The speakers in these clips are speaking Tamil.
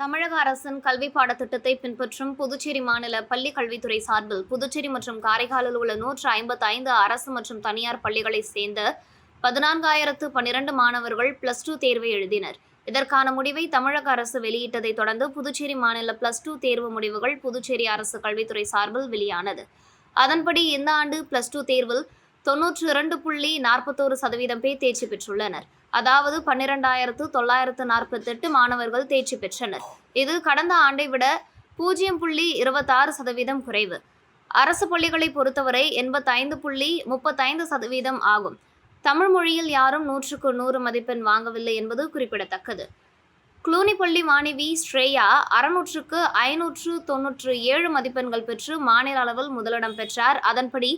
தமிழக அரசின் கல்வி பாடத்திட்டத்தை பின்பற்றும் புதுச்சேரி மாநில பள்ளி கல்வித்துறை சார்பில் புதுச்சேரி மற்றும் காரைக்காலில் உள்ள நூற்று ஐம்பத்தி ஐந்து அரசு மற்றும் தனியார் பள்ளிகளை சேர்ந்த பதினான்காயிரத்து பன்னிரண்டு மாணவர்கள் பிளஸ் டூ தேர்வை எழுதினர். இதற்கான முடிவை தமிழக அரசு வெளியிட்டதை தொடர்ந்து புதுச்சேரி மாநில பிளஸ் டூ தேர்வு முடிவுகள் புதுச்சேரி அரசு கல்வித்துறை சார்பில் வெளியானது. அதன்படி இந்த ஆண்டு பிளஸ் டூ தேர்வில் தொன்னூற்று இரண்டு புள்ளி நாற்பத்தோரு சதவீதம் பேர் தேர்ச்சி பெற்றுள்ளனர். அதாவது பன்னிரெண்டாயிரத்து தொள்ளாயிரத்து நாற்பத்தெட்டு மாணவர்கள் தேர்ச்சி பெற்றனர். இது கடந்த ஆண்டை விட பூஜ்ஜியம் புள்ளி இருபத்தாறு சதவீதம் குறைவு. அரசு பள்ளிகளை பொறுத்தவரை எண்பத்தைந்து புள்ளி முப்பத்தைந்து சதவீதம் ஆகும். தமிழ் மொழியில் யாரும் நூற்றுக்கு நூறு மதிப்பெண் வாங்கவில்லை என்பது குறிப்பிடத்தக்கது. குளூனிப்பள்ளி மாணவி ஸ்ரேயா அறுநூற்றுக்கு ஐநூற்று தொன்னூற்று ஏழு மதிப்பெண்கள் பெற்று மாநில அளவில் முதலிடம் பெற்றார். அதன்படி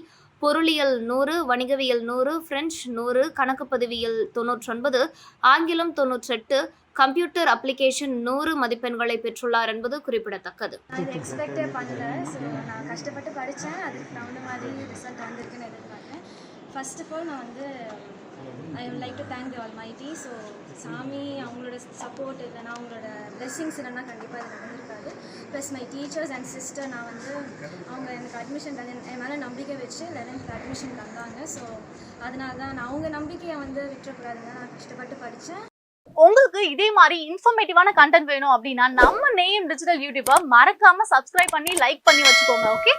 பொருளியல் நூறு வணிகவியல் நூறு பிரெஞ்சு நூறு கணக்கு பதிவியல் தொன்னூற்றொன்பது ஆங்கிலம் தொன்னூற்றெட்டு கம்ப்யூட்டர் அப்ளிகேஷன் நூறு மதிப்பெண்களை பெற்றுள்ளார் என்பது குறிப்பிடத்தக்கது. அது எக்ஸ்பெக்டே பண்ணல. நான் கஷ்டப்பட்டு படித்தேன் அதுக்கு தகுந்த மாதிரி ரிசல்ட் வந்திருக்குன்னு எதிர்பார்த்தேன். ஃபர்ஸ்ட் ஆஃப் ஆல் நான் வந்து I like to thank the almighty so சாமி அவங்களோட சப்போர்ட் இல்லைன்னா அவங்களோட பிளெஸ்ஸிங்ஸ் இல்லைன்னா கண்டிப்பாக இது நடந்திருக்காது. Plus my teachers and sister நான் வந்து அவங்க எனக்கு அட்மிஷன் தந்து என் மேலே நம்பிக்கை வச்சு லெவன்த்தில் அட்மிஷன் தந்தாங்க. ஸோ அதனால தான் நான் அவங்க நம்பிக்கையை வந்து விட்டுறக்கூடாதுன்னு நான் கஷ்டப்பட்டு படித்தேன் உங்களுக்கு இதே மாதிரி இன்ஃபர்மேட்டிவான கண்டென்ட் வேணும் அப்படின்னா நம்ம நேம் டிஜிட்டல் யூடியூப்பை மறக்காம சப்ஸ்கிரைப் பண்ணி லைக் பண்ணி வச்சுக்கோங்க ஓகே